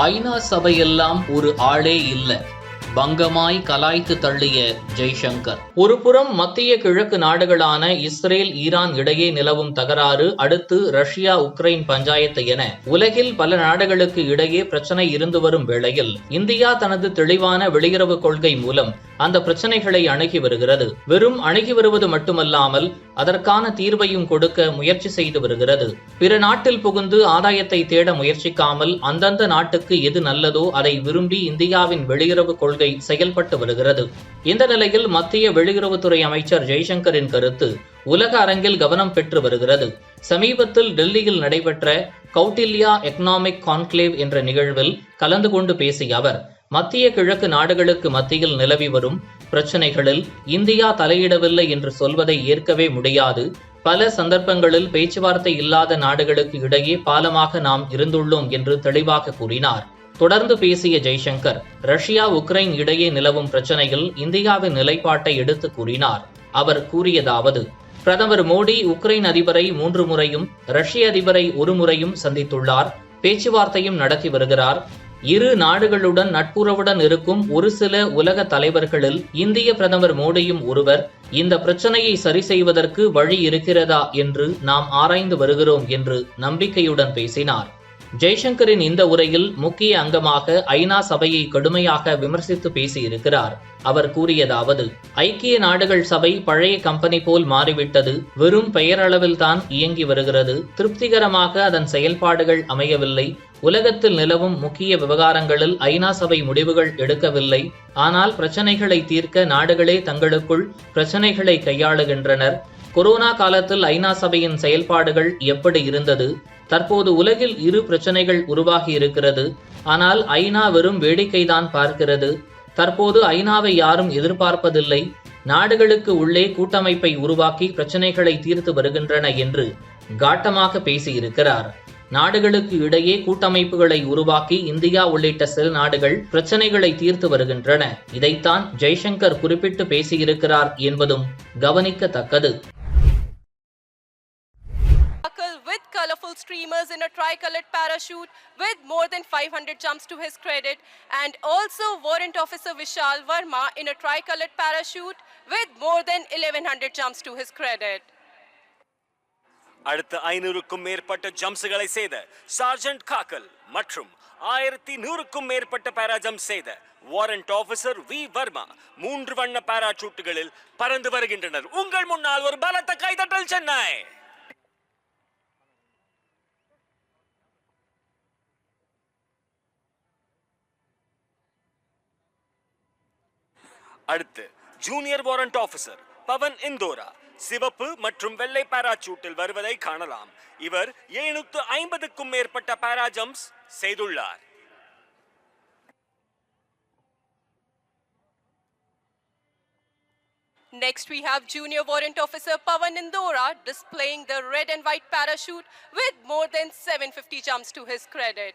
ஐநா சபையெல்லாம் ஒரு ஆளே இல்லை. பங்கமாய் கலாய்த்து தள்ளிய ஜெய்சங்கர். ஒருபுறம் மத்திய கிழக்கு நாடுகளான இஸ்ரேல் ஈரான் இடையே நிலவும் தகராறு அடுத்து ரஷ்யா உக்ரைன் பஞ்சாயத்து என உலகில் பல நாடுகளுக்கு இடையே பிரச்சனை இருந்து வரும் வேளையில் இந்தியா தனது தெளிவான வெளியுறவு கொள்கை மூலம் அந்த பிரச்சனைகளை அணுகி வருகிறது. வெறும் அணுகி வருவது மட்டுமல்லாமல் அதற்கான தீர்வையும் கொடுக்க முயற்சி செய்து வருகிறது. பிற நாட்டில் புகுந்து ஆதாயத்தை தேட முயற்சிக்காமல் அந்தந்த நாட்டுக்கு எது நல்லதோ அதை விரும்பி இந்தியாவின் வெளியுறவு கொள்கை செயல்பட்டு வருகிறது. இந்த நிலையில் மத்திய வெளியுறவுத்துறை அமைச்சர் ஜெய்சங்கரின் கருத்து உலக அரங்கில் கவனம் பெற்று வருகிறது. சமீபத்தில் டெல்லியில் நடைபெற்ற கௌட்டில்யா எக்கனாமிக் கான்க்ளேவ் என்ற நிகழ்வில் கலந்து கொண்டு பேசிய அவர் மத்திய கிழக்கு நாடுகளுக்கு மத்தியில் நிலவி வரும் பிரச்சனைகளில் இந்தியா தலையிடவில்லை என்று சொல்வதை ஏற்கவே முடியாது. பல சந்தர்ப்பங்களில் பேச்சுவார்த்தை இல்லாத நாடுகளுக்கு இடையே பாலமாக நாம் இருந்துள்ளோம் என்று தெளிவாக கூறினார். தொடர்ந்து பேசிய ஜெய்சங்கர் ரஷ்யா உக்ரைன் இடையே நிலவும் பிரச்சனையில் இந்தியாவின் நிலைப்பாட்டை எடுத்து கூறினார். அவர் கூறியதாவது பிரதமர் மோடி உக்ரைன் அதிபரை மூன்று முறையும் ரஷ்ய அதிபரை ஒரு முறையும் சந்தித்துள்ளார் பேச்சுவார்த்தையும் நடத்தி வருகிறார் இரு நாடுகளுடன் நட்புறவுடன் இருக்கும் ஒரு சில உலக தலைவர்களில் இந்திய பிரதமர் மோடியும் ஒருவர் இந்த பிரச்சனையை சரி செய்வதற்கு வழி இருக்கிறதா என்று நாம் ஆராய்ந்து வருகிறோம் என்று நம்பிக்கையுடன் பேசினார். ஜெய்சங்கரின் இந்த உரையில் முக்கிய அங்கமாக ஐநா சபையை கடுமையாக விமர்சித்து பேசியிருக்கிறார். அவர் கூறியதாவது ஐக்கிய நாடுகள் சபை பழைய கம்பெனி போல் மாறிவிட்டது வெறும் பெயரளவில் தான் இயங்கி வருகிறது திருப்திகரமாக அதன் செயல்பாடுகள் அமையவில்லை உலகத்தில் நிலவும் முக்கிய விவகாரங்களில் ஐநா சபை முடிவுகள் எடுக்கவில்லை ஆனால் பிரச்சனைகளை தீர்க்க நாடுகளே தங்களுக்குள் பிரச்சனைகளை கையாளுகின்றனர். கொரோனா காலத்தில் ஐநா சபையின் செயல்பாடுகள் எப்படி இருந்தது? தற்போது உலகில் இரு பிரச்சனைகள் உருவாகி இருக்கிறது. ஆனால் ஐநா வெறும் வேடிக்கைதான் பார்க்கிறது. தற்போது ஐநாவை யாரும் எதிர்பார்ப்பதில்லை. நாடுகளுக்கு உள்ளே கூட்டமைப்பை உருவாக்கி பிரச்சனைகளை தீர்த்து வருகின்றன என்று காட்டமாக பேசியிருக்கிறார். நாடுகளுக்கு இடையே கூட்டமைப்புகளை உருவாக்கி இந்தியா உள்ளிட்ட சில நாடுகள் பிரச்சனைகளை தீர்த்து வருகின்றன. இதைத்தான் ஜெய்சங்கர் குறிப்பிட்டு பேசியிருக்கிறார் என்பதும் கவனிக்கத்தக்கது. with colorful streamers in a tricolored parachute with more than 500 jumps to his credit and also warrant officer Vishal Verma in a tricolored parachute with more than 1100 jumps to his credit. அடுத்த ஐநூறுக்கும் மேற்பட்ட ஜம்ப்ஸ்களை செய்த sergeant Gaggal மற்றும் ஆயிரத்தி நூறுக்கும் மேற்பட்ட பேரா jump செய்த வாரண்ட் ஆபீசர் வி வர்மா மூன்று வண்ண பாராசூட்டுகளில் பறந்து வருகின்றனர் உங்கள் முன்னால் ஒரு பலத்த கைதட்டல் சென்னை அடுத்து junior warrant officer Pawan Indora சிவப்பு மற்றும் வெள்ளை பாராசூட்டில் வருவதை காணலாம் இவர் எழுநூத்து ஐம்பதுக்கும் மேற்பட்ட பாராஜம்ப்ஸ் செய்துள்ளார் Next, we have Junior Warrant Officer Pavan Indora displaying the red and white parachute with more than 750 jumps to his credit.